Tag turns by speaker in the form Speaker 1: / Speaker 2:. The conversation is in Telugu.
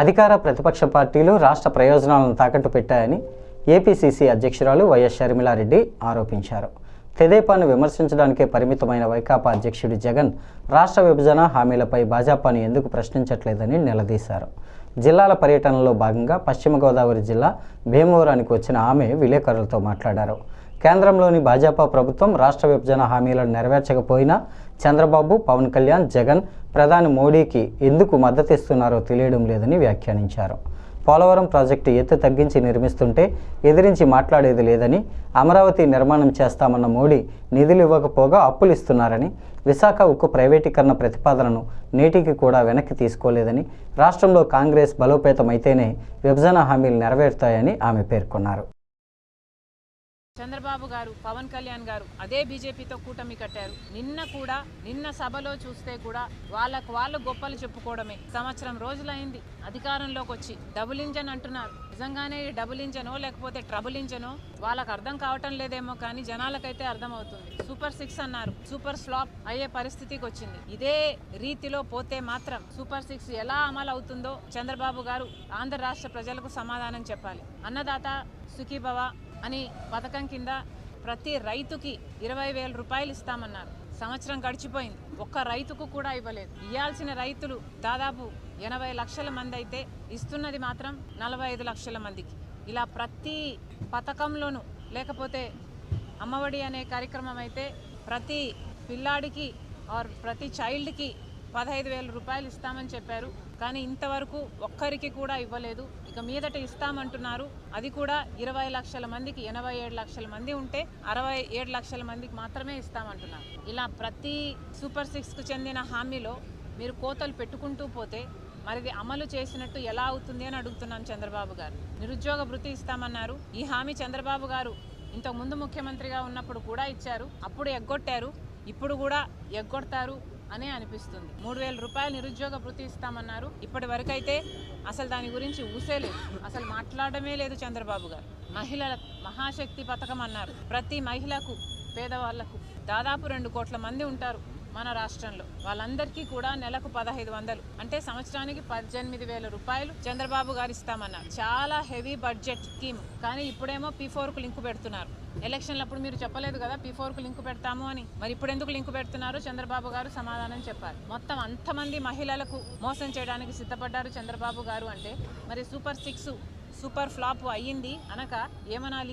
Speaker 1: అధికార ప్రతిపక్ష పార్టీలు రాష్ట్ర ప్రయోజనాలను తాకట్టు పెట్టాయని ఏపీసీసీ అధ్యక్షురాలు వైఎస్ షర్మిలారెడ్డి ఆరోపించారు. తెదేపాను విమర్శించడానికే పరిమితమైన వైకాపా అధ్యక్షుడు జగన్ రాష్ట్ర విభజన హామీలపై భాజపాను ఎందుకు ప్రశ్నించట్లేదని నిలదీశారు. జిల్లాల పర్యటనలో భాగంగా పశ్చిమ గోదావరి జిల్లా భీమవరానికి వచ్చిన ఆమె విలేకరులతో మాట్లాడారు. కేంద్రంలోని భాజపా ప్రభుత్వం రాష్ట్ర విభజన హామీలను నెరవేర్చకపోయినా చంద్రబాబు పవన్ కళ్యాణ్ జగన్ ప్రధాని మోడీకి ఎందుకు మద్దతిస్తున్నారో తెలియడం లేదని వ్యాఖ్యానించారు. పోలవరం ప్రాజెక్టు ఎత్తు తగ్గించి నిర్మిస్తుంటే ఎదిరించి మాట్లాడేది లేదని అమరావతి నిర్మాణం చేస్తామన్న మోడీ నిధులు ఇవ్వకపోగా అప్పులు ఇస్తున్నారని విశాఖ ఉక్కు ప్రైవేటీకరణ ప్రతిపాదనను నేటికి కూడా వెనక్కి తీసుకోలేదని రాష్ట్రంలో కాంగ్రెస్ బలోపేతమైతేనే విభజన హామీలు నెరవేరుతాయని ఆమె పేర్కొన్నారు.
Speaker 2: చంద్రబాబు గారు పవన్ కళ్యాణ్ గారు అదే బీజేపీతో కూటమి కట్టారు. నిన్న కూడా నిన్న సభలో చూస్తే కూడా వాళ్ళకు వాళ్ళు గొప్పలు చెప్పుకోవడమే. సంవత్సరం రోజులైంది అధికారంలోకి వచ్చి డబుల్ ఇంజన్ అంటున్నారు. నిజంగానే డబుల్ ఇంజనో లేకపోతే ట్రబుల్ ఇంజనో? వాళ్ళకు అర్థం కావటం లేదేమో కానీ జనాలకైతే అర్థమవుతుంది. సూపర్ సిక్స్ అన్నారు. సూపర్ స్లాప్ అయ్యే పరిస్థితికి వచ్చింది. ఇదే రీతిలో పోతే మాత్రం సూపర్ సిక్స్ ఎలా అమలు అవుతుందో చంద్రబాబు గారు ఆంధ్ర రాష్ట్ర ప్రజలకు సమాధానం చెప్పాలి. అన్నదాత సుఖీభవ అని పథకం కింద ప్రతి రైతుకి ఇరవై వేల రూపాయలు ఇస్తామన్నారు. సంవత్సరం గడిచిపోయింది. ఒక్క రైతుకు కూడా ఇవ్వలేదు. ఇవ్వాల్సిన రైతులు దాదాపు ఎనభై లక్షల మంది అయితే ఇస్తున్నది మాత్రం నలభై ఐదు లక్షల మందికి. ఇలా ప్రతి పథకంలోనూ లేకపోతే అమ్మఒడి అనే కార్యక్రమం అయితే ప్రతి పిల్లాడికి ఆర్ ప్రతి చైల్డ్కి పదహైదు వేల రూపాయలు ఇస్తామని చెప్పారు. కానీ ఇంతవరకు ఒక్కరికి కూడా ఇవ్వలేదు. ఇక మీదట ఇస్తామంటున్నారు. అది కూడా ఇరవై లక్షల మందికి ఎనభై ఏడు లక్షల మంది ఉంటే అరవై ఏడు లక్షల మందికి మాత్రమే ఇస్తామంటున్నారు. ఇలా ప్రతి సూపర్ సిక్స్కు చెందిన హామీలో మీరు కోతలు పెట్టుకుంటూ పోతే మరిది అమలు చేసినట్టు ఎలా అవుతుంది అని అడుగుతున్నాను చంద్రబాబు గారు. నిరుద్యోగ భృతి ఇస్తామన్నారు. ఈ హామీ చంద్రబాబు గారు ఇంతకు ముందు ముఖ్యమంత్రిగా ఉన్నప్పుడు కూడా ఇచ్చారు. అప్పుడు ఎగ్గొట్టారు. ఇప్పుడు కూడా ఎగ్గొడతారు. అనే అనిపిస్తుంది. మూడు వేల రూపాయలు నిరుద్యోగ వృత్తి ఇస్తామన్నారు. ఇప్పటి వరకు అయితే అసలు దాని గురించి ఊసే లేదు. అసలు మాట్లాడమే లేదు చంద్రబాబు గారు. మహిళల మహాశక్తి పథకం అన్నారు. ప్రతి మహిళకు పేదవాళ్ళకు దాదాపు రెండు కోట్ల మంది ఉంటారు. మన రాష్ట్రంలో వాళ్ళందరికీ కూడా నెలకు పదహైదు వందలు. అంటే సంవత్సరానికి పద్దెనిమిది వేల రూపాయలు చంద్రబాబు గారు ఇస్తామన్నారు. చాలా హెవీ బడ్జెట్ స్కీమ్. కానీ ఇప్పుడేమో పీ ఫోర్కు లింకు పెడుతున్నారు. ఎలక్షన్లప్పుడు మీరు చెప్పలేదు కదా పీ ఫోర్కు లింకు పెడతాము అని. మరి ఇప్పుడు ఎందుకు లింకు పెడుతున్నారు? చంద్రబాబు గారు సమాధానం చెప్పారు. మొత్తం అంతమంది మహిళలకు మోసం చేయడానికి సిద్ధపడ్డారు చంద్రబాబు గారు అంటే మరి సూపర్ సిక్స్ సూపర్ ఫ్లాప్ అయ్యింది అనక ఏమనాలి?